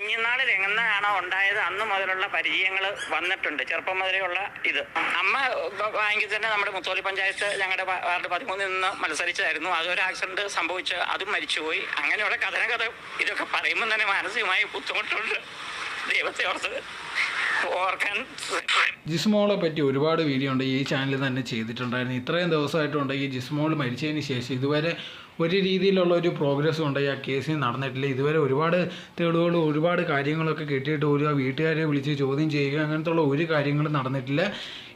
കുഞ്ഞുനാളിൽ എങ്ങനെയാണോ ഉണ്ടായത് അന്ന് മുതലുള്ള പരിചയങ്ങൾ വന്നിട്ടുണ്ട് ചെറുപ്പം മുതലേ ഉള്ള ഇത്. അമ്മ ബാങ്കിൽ തന്നെ നമ്മുടെ മുത്തോലി പഞ്ചായത്ത് ഞങ്ങളുടെ വാർഡ് പതിമൂന്നിൽ നിന്ന് മത്സരിച്ചായിരുന്നു അതൊരു ആക്സിഡന്റ് സംഭവിച്ച് അതും മരിച്ചുപോയി. അങ്ങനെയുള്ള കഥന കഥ ഇതൊക്കെ പറയുമ്പോൾ തന്നെ മാനസികമായി ബുദ്ധിമുട്ടുണ്ട്. ദൈവത്തെ ഓർത്ത് ജിസ്മോളെ പറ്റി ഒരുപാട് വീഡിയോ ഉണ്ട്. ഈ ചാനലിൽ തന്നെ ചെയ്തിട്ടുണ്ടായിരുന്നു. ഇത്രയും ദിവസമായിട്ടുണ്ട് ഈ ജിസ്മോൾ മരിച്ചതിന് ശേഷം ഇതുവരെ ഒരു രീതിയിലുള്ള ഒരു പ്രോഗ്രസ്സും ഉണ്ട്. ആ കേസിൽ നടന്നിട്ടില്ല. ഇതുവരെ ഒരുപാട് തെളിവുകളും ഒരുപാട് കാര്യങ്ങളൊക്കെ കിട്ടിയിട്ട് ഒരു വീട്ടുകാരെ വിളിച്ച് ചോദ്യം ചെയ്യുക അങ്ങനത്തുള്ള ഒരു കാര്യങ്ങളും നടന്നിട്ടില്ല.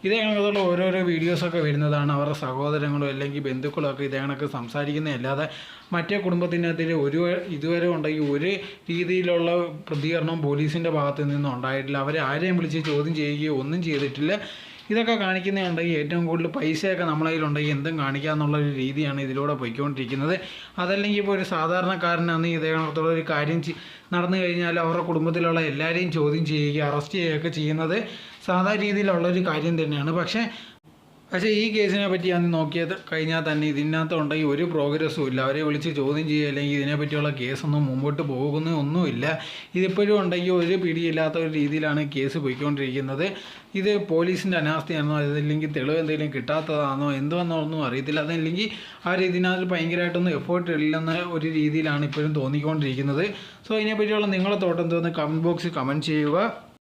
ഇതേ കണക്കുള്ള ഓരോരോ വീഡിയോസൊക്കെ വരുന്നതാണ്. അവരുടെ സഹോദരങ്ങളോ അല്ലെങ്കിൽ ബന്ധുക്കളോ ഒക്കെ ഇതേ കണക്ക് മറ്റേ കുടുംബത്തിനകത്തിൽ ഒരു ഇതുവരെ ഉണ്ടെങ്കിൽ ഒരു രീതിയിലുള്ള പ്രതികരണം പോലീസിന്റെ ഭാഗത്തു നിന്നും ഉണ്ടായിട്ടില്ല. അവരെ ആരെയും വിളിച്ച് ചോദ്യം ചെയ്യുകയോ ഒന്നും ചെയ്തിട്ടില്ല. ഇതൊക്കെ കാണിക്കുന്നുണ്ടെങ്കിൽ ഏറ്റവും കൂടുതൽ പൈസയൊക്കെ നമ്മളെ കയ്യിലുണ്ടെങ്കിൽ എന്തും കാണിക്കുക എന്നുള്ള ഒരു രീതിയാണ് ഇതിലൂടെ പോയിക്കൊണ്ടിരിക്കുന്നത്. അതല്ലെങ്കിൽ ഇപ്പോൾ ഒരു സാധാരണക്കാരനാണ് ഇതേ കണക്കത്തുള്ള ഒരു കാര്യം നടന്നു കഴിഞ്ഞാൽ അവരുടെ കുടുംബത്തിലുള്ള എല്ലാവരെയും ചോദ്യം ചെയ്യുക അറസ്റ്റ് ചെയ്യുകയൊക്കെ ചെയ്യുന്നത് സാധാരണ രീതിയിലുള്ള ഒരു കാര്യം തന്നെയാണ്. പക്ഷേ പക്ഷേ ഈ കേസിനെ പറ്റി ഞാൻ നോക്കിയത് കഴിഞ്ഞാൽ തന്നെ ഇതിനകത്ത് ഉണ്ടെങ്കിൽ ഒരു പ്രോഗ്രസ്സും ഇല്ല. അവരെ വിളിച്ച് ചോദ്യം ചെയ്യുക അല്ലെങ്കിൽ ഇതിനെപ്പറ്റിയുള്ള കേസൊന്നും മുമ്പോട്ട് പോകുന്ന ഒന്നുമില്ല. ഇതിപ്പോഴും ഉണ്ടെങ്കിൽ ഒരു പിടിയില്ലാത്ത ഒരു രീതിയിലാണ് കേസ് പോയിക്കൊണ്ടിരിക്കുന്നത്. ഇത് പോലീസിന്റെ അനാസ്ഥയാണോ? അതല്ലെങ്കിൽ തെളിവ് എന്തെങ്കിലും കിട്ടാത്തതാണോ? എന്തുവെന്നൊന്നും അറിയത്തില്ല. അതല്ലെങ്കിൽ അവർ ഇതിനകത്ത് ഭയങ്കരമായിട്ടൊന്നും എഫേർട്ട് ഇല്ലെന്ന ഒരു രീതിയിലാണ് ഇപ്പോഴും തോന്നിക്കൊണ്ടിരിക്കുന്നത്. സോ ഇതിനെപ്പറ്റിയുള്ള നിങ്ങളെ തോട്ടം തോന്നുന്ന കമന്റ് ബോക്സിൽ കമന്റ് ചെയ്യുക.